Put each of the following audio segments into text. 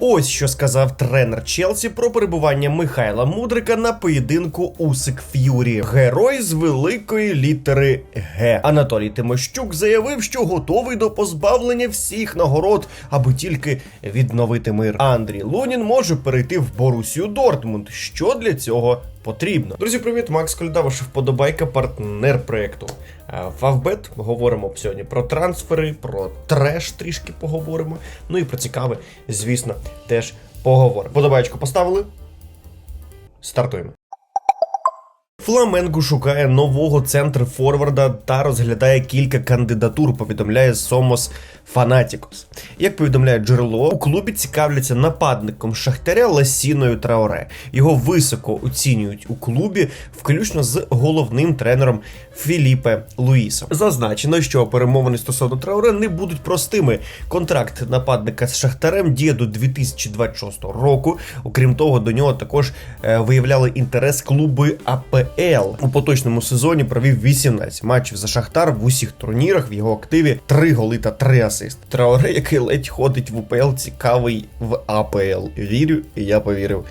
Ось що сказав тренер Челсі про перебування Михайла Мудрика на поєдинку Усик Ф'юрі. Герой з великої літери Г. Анатолій Тимощук заявив, що готовий до позбавлення всіх нагород, аби тільки відновити мир. Андрій Лунін може перейти в Борусію Дортмунд. Що для цього потрібно? Друзі, привіт, Макс Кольда, ваша вподобайка, партнер проекту. Е, Фавбет говоримо сьогодні про трансфери, про треш трішки поговоримо. Ну і про цікаве, звісно, теж поговоримо. Подобаєчку поставили? Стартуємо. Фламенго шукає нового центру форварда та розглядає кілька кандидатур, повідомляє Сомос Фанатікос. Як повідомляє джерело, у клубі цікавляться нападником Шахтаря Ласіною Траоре. Його високо оцінюють у клубі, включно з головним тренером Філіпе Луїсом. Зазначено, що перемовини стосовно Траоре не будуть простими. Контракт нападника з Шахтарем діє до 2026 року. Окрім того, до нього також е, виявляли інтерес клуби АПЛ. У поточному сезоні провів 18 матчів за Шахтар в усіх турнірах. В його активі 3 голи та 3 асисти. Траоре, який ледь ходить в УПЛ, цікавий в АПЛ. Вірю, і я повірив.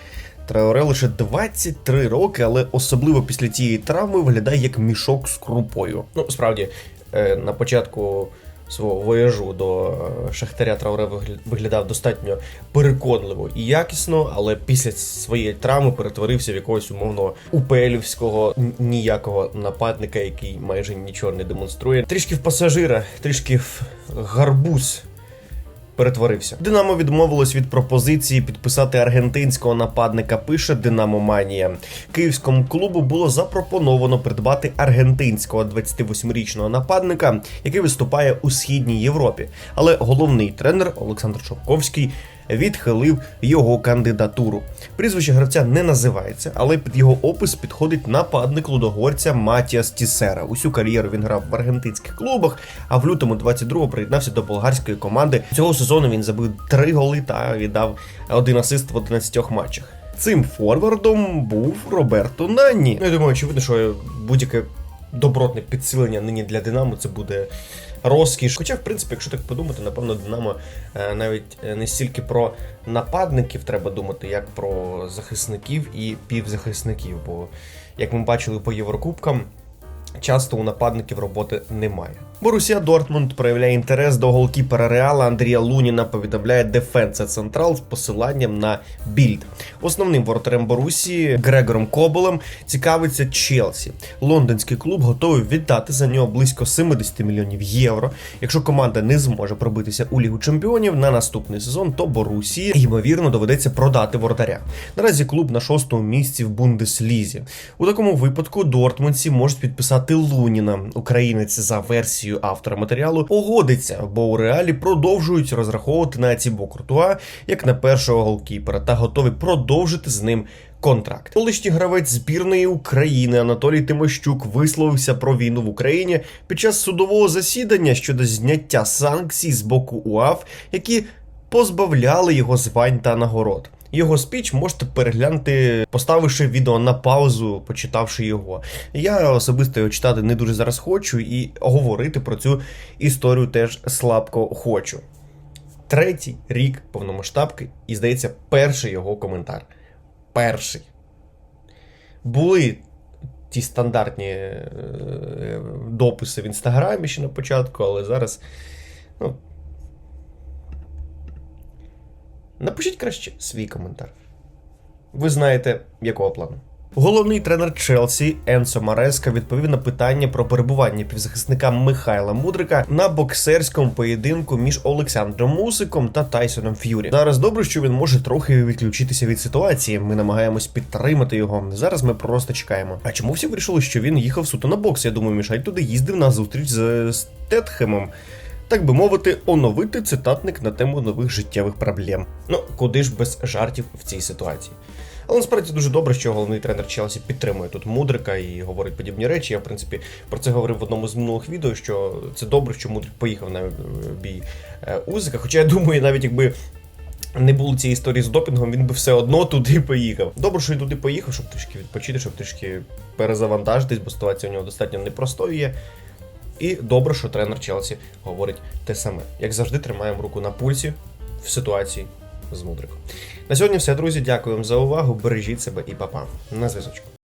Траоре лише 23 роки, але особливо після цієї травми виглядає як мішок з крупою. Ну, справді, е, на початку свого вояжу до е, Шахтаря Трауре виглядав достатньо переконливо і якісно, але після своєї травми перетворився в якогось умовного упелівського ніякого нападника, який майже нічого не демонструє. Трішки в пасажира, трішки в гарбуз перетворився. Динамо відмовилось від пропозиції підписати аргентинського нападника. Пише Динамо Манія. Київському клубу було запропоновано придбати аргентинського 28-річного нападника, який виступає у східній Європі. Але головний тренер Олександр Шовковський відхилив його кандидатуру. Прізвище гравця не називається, але під його опис підходить нападник лудогорця Матіас Тісера. Усю кар'єру він грав в аргентинських клубах, а в лютому 22-го приєднався до болгарської команди. Цього сезону він забив три голи та віддав один асист в 11 матчах. Цим форвардом був Роберто Нанні. Ну, я думаю, очевидно, що будь-яке добротне підсилення нині для Динамо це буде розкіш. Хоча, в принципі, якщо так подумати, напевно, Динамо е, навіть е, не стільки про нападників треба думати, як про захисників і півзахисників. Бо, як ми бачили по Єврокубкам, часто у нападників роботи немає. Борусія Дортмунд проявляє інтерес до голкіпера Реала Андрія Луніна, повідомляє Дефенса Централ з посиланням на більд. Основним воротарем Борусії Грегором Коболем цікавиться Челсі. Лондонський клуб готовий віддати за нього близько 70 мільйонів євро. Якщо команда не зможе пробитися у Лігу Чемпіонів на наступний сезон, то Борусії ймовірно доведеться продати воротаря. Наразі клуб на шостому місці в Бундеслізі. У такому випадку Дортмундці можуть підписати Луніна. Українець за версією автора матеріалу погодиться, бо у реалі продовжують розраховувати на Цібо Куртуа як на першого голкіпера та готові продовжити з ним. Контракт. Колишній гравець збірної України Анатолій Тимощук висловився про війну в Україні під час судового засідання щодо зняття санкцій з боку УАФ, які позбавляли його звань та нагород. Його спіч можете переглянути, поставивши відео на паузу, почитавши його. Я особисто його читати не дуже зараз хочу, і говорити про цю історію теж слабко хочу. Третій рік повномасштабки, і здається, перший його коментар. Перший. Були ті стандартні е, дописи в інстаграмі ще на початку, але зараз. Ну, Напишіть краще свій коментар. Ви знаєте, якого плану. Головний тренер Челсі Енсо Мареска відповів на питання про перебування півзахисника Михайла Мудрика на боксерському поєдинку між Олександром Мусиком та Тайсоном Ф'юрі. Зараз добре, що він може трохи відключитися від ситуації. Ми намагаємось підтримати його. Зараз ми просто чекаємо. А чому всі вирішили, що він їхав суто на бокс? Я думаю, Мішай туди їздив на зустріч з Стетхемом так би мовити, оновити цитатник на тему нових життєвих проблем. Ну, куди ж без жартів в цій ситуації. Але насправді дуже добре, що головний тренер Челсі підтримує тут мудрика і говорить подібні речі. Я, в принципі, про це говорив в одному з минулих відео, що це добре, що мудрик поїхав на бій е, Узика. Хоча я думаю, навіть якби. Не було цієї історії з допінгом, він би все одно туди поїхав. Добре, що він туди поїхав, щоб трішки відпочити, щоб трішки перезавантажитись, бо ситуація у нього достатньо непростою є. І добре, що тренер Челсі говорить те саме. Як завжди, тримаємо руку на пульсі в ситуації з Мудриком. На сьогодні все, друзі. Дякую вам за увагу. Бережіть себе і па-па. На зв'язочку.